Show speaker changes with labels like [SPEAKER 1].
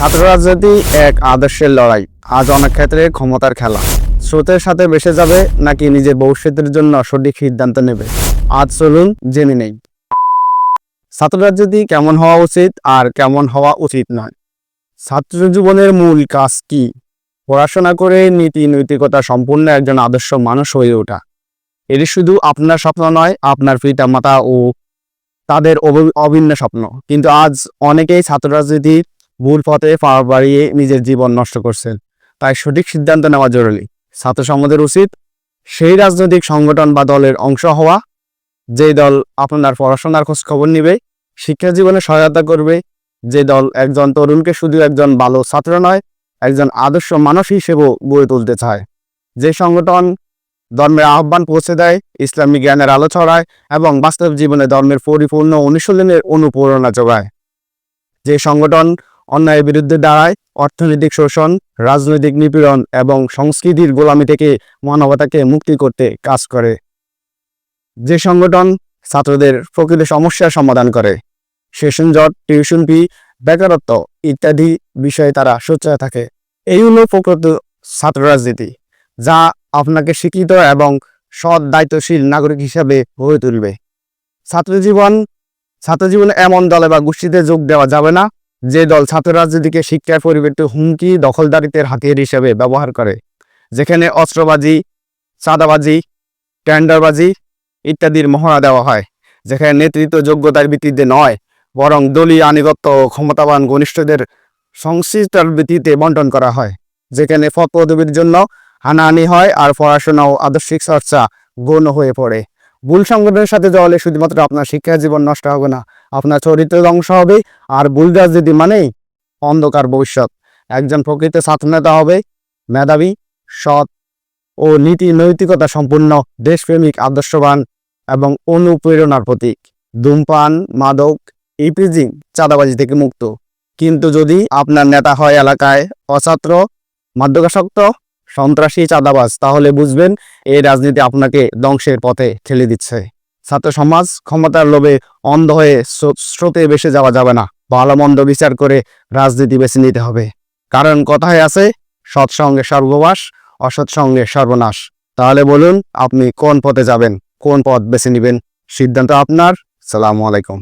[SPEAKER 1] ছাত্র রাজনীতি এক আদর্শের লড়াই। আজ অনেক ক্ষেত্রে ক্ষমতার খেলা। স্রোতের সাথে বেসে যাবে নাকি নিজের ভবিষ্যতের জন্য সঠিক সিদ্ধান্ত নেবে? আজ চলুন জেনে নেই। ছাত্র রাজনীতি কেমন হওয়া উচিত আর কেমন হওয়া উচিত নয়? ছাত্র জীবনের মূল কাজ কি? পড়াশোনা করে নীতি নৈতিকতা সম্পূর্ণ একজন আদর্শ মানুষ হয়ে ওঠা। এটি শুধু আপনার স্বপ্ন নয়, আপনার পিতা মাতা ও তাদের অভিন্ন স্বপ্ন। কিন্তু আজ অনেকেই ছাত্র রাজনীতির ভুল পথে পা বাড়িয়ে নিজের জীবন নষ্ট করছেন। তাই সঠিক সিদ্ধান্ত নেওয়া জরুরি। ছাত্র সমাজের উচিত সেই রাজনৈতিক সংগঠন বা দলের অংশ হওয়া। যে দল আপনার পড়াশোনার খোঁজ খবর নিবে, শিক্ষা জীবনে সহায়তা করবে। যে দল একজন তরুণকে শুধু একজন ভালো ছাত্র নয়, একজন আদর্শ মানুষ হিসেবেও গড়ে তুলতে চায়। যে সংগঠন ধর্মের আহ্বান পৌঁছে দেয়, ইসলামী জ্ঞানের আলো ছড়ায় এবং বাস্তব জীবনে ধর্মের পরিপূর্ণ অনুশীলনের অনুপ্রেরণা যোগায়। যে সংগঠন অন্যায়ের বিরুদ্ধে দাঁড়ায়, অর্থনৈতিক শোষণ, রাজনৈতিক নিপীড়ন এবং সংস্কৃতির গোলামি থেকে মানবতাকে মুক্তি করতে কাজ করে। যে সংগঠন ছাত্রদের প্রকৃত সমস্যার সমাধান করে, সেশন জট, টিউশন ফি, বেকারত্ব ইত্যাদি বিষয়ে তারা সোচ্চার থাকে। এই হলো প্রকৃত ছাত্র রাজনীতি, যা আপনাকে শিক্ষিত এবং সৎ দায়িত্বশীল নাগরিক হিসাবে গড়ে তুলবে। ছাত্রজীবন, ছাত্রজীবনে এমন দলে বা গোষ্ঠীতে যোগ দেওয়া যাবে না। যে দল ছাত্র রাজনীতিকে শিক্ষার পরিবর্তে হুমকি দখলদারিত্বের হাতিয়ার হিসেবে ব্যবহার করে, যেখানে অস্ত্রবাজি, চাঁদাবাজি, টেন্ডারবাজি ইত্যাদির মহড়া দেওয়া হয়, যেখানে নেতৃত্ব যোগ্যতার ভিত্তিতে নয়, বরং দলীয় আনুগত্য ও ক্ষমতাবান ঘনিষ্ঠদের সংশ্লিষ্টতার ভিত্তিতে বন্টন করা হয়, যেখানে পদ পদবীর জন্য হানাহানি হয় আর পড়াশোনা ও আদর্শিক চর্চা গৌণ হয়ে পড়ে। ভুল সংগঠনের সাথে জড়ালে শুধুমাত্র আপনার শিক্ষা জীবন নষ্ট হবে না আপনার চরিত্র ধ্বংস হবে আর ভুল রাজনীতি মানেই অন্ধকার ভবিষ্যৎ। একজন প্রকৃত ছাত্রনেতা হবে, মেধাবী, সৎ ও নীতি নৈতিকতা সম্পূর্ণ দেশপ্রেমিক, আদর্শবান এবং অনুপ্রেরণার প্রতীক। ধূমপান, মাদক, ইপিজিং চাঁদাবাজি থেকে মুক্ত। কিন্তু যদি আপনার নেতা হয় এলাকায় অছাত্র, মাদকাসক্ত, সন্ত্রাসী, চাঁদাবাজ, তাহলে বুঝবেন এই রাজনীতি আপনাকে ধ্বংসের পথে ঠেলে দিচ্ছে। ছাত্র সমাজ ক্ষমতার লোভে অন্ধ হয়ে স্রোতে বেসে যাওয়া যাবে না। ভালো মন্দ বিচার করে রাজনীতি বেছে নিতে হবে। কারণ কথায় আছে, সৎসঙ্গে সর্ববাস, অসৎসঙ্গে সর্বনাশ। তাহলে বলুন, আপনি কোন পথে যাবেন? কোন পথ বেছে নেবেন? সিদ্ধান্ত আপনার। সালামু আলাইকুম।